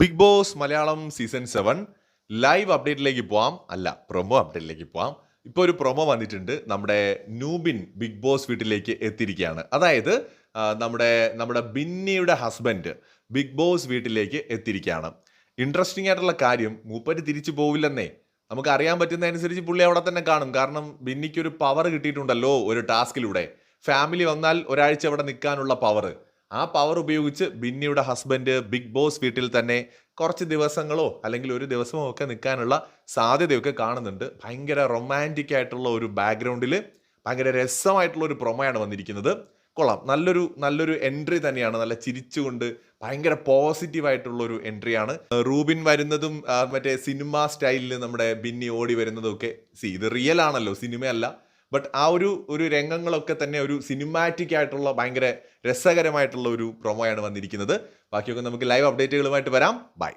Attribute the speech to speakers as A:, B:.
A: Big Boss Malayalam season seven live അപ്ഡേറ്റിലേക്ക് പോവാം. അല്ല promo അപ്ഡേറ്റിലേക്ക് പോവാം. ഇപ്പോൾ ഒരു പ്രൊമോ വന്നിട്ടുണ്ട്. നമ്മുടെ നൂബിൻ ബിഗ് ബോസ് വീട്ടിലേക്ക് എത്തിയിരിക്കുകയാണ്. അതായത് നമ്മുടെ നമ്മുടെ ബിന്നിയുടെ ഹസ്ബൻഡ് ബിഗ് ബോസ് വീട്ടിലേക്ക് എത്തിയിരിക്കുകയാണ്. ഇൻട്രസ്റ്റിംഗ് ആയിട്ടുള്ള കാര്യം മൂപ്പര് തിരിച്ചു പോവില്ലെന്നേ. നമുക്ക് അറിയാൻ പറ്റുന്നതനുസരിച്ച് പുള്ളി അവിടെ തന്നെ കാണും. കാരണം ബിന്നിക്ക് ഒരു പവർ കിട്ടിയിട്ടുണ്ടല്ലോ ഒരു ടാസ്കിലൂടെ ഫാമിലി വന്നാൽ ഒരാഴ്ച അവിടെ നിൽക്കാനുള്ള പവർ ആ പവർ ഉപയോഗിച്ച് ബിന്നിയുടെ ഹസ്ബൻഡ് ബിഗ് ബോസ് വീട്ടിൽ തന്നെ കുറച്ച് ദിവസങ്ങളോ അല്ലെങ്കിൽ ഒരു ദിവസമോ ഒക്കെ നിൽക്കാനുള്ള സാധ്യതയൊക്കെ കാണുന്നുണ്ട്. ഭയങ്കര റൊമാന്റിക് ആയിട്ടുള്ള ഒരു ബാക്ക്ഗ്രൗണ്ടിൽ ഭയങ്കര രസമായിട്ടുള്ള ഒരു പ്രൊമോയാണ് വന്നിരിക്കുന്നത്. കൊള്ളാം. നല്ലൊരു നല്ലൊരു എൻട്രി തന്നെയാണ്. നല്ല ചിരിച്ചുകൊണ്ട് ഭയങ്കര പോസിറ്റീവ് ആയിട്ടുള്ള ഒരു എൻട്രിയാണ് റൂബിൻ വരുന്നതും മറ്റേ സിനിമ സ്റ്റൈലിൽ നമ്മുടെ ബിന്നി ഓടി വരുന്നതും ഒക്കെ. സി ഇത് റിയൽ ആണല്ലോ. സിനിമയല്ല. ബട്ട് ആ ഒരു ഒരു രംഗങ്ങളൊക്കെ തന്നെ ഒരു സിനിമാറ്റിക് ആയിട്ടുള്ള ഭയങ്കര രസകരമായിട്ടുള്ള ഒരു പ്രൊമോയാണ് വന്നിരിക്കുന്നത്. ബാക്കിയൊക്കെ നമുക്ക് ലൈവ് അപ്ഡേറ്റുകളുമായിട്ട് വരാം. ബൈ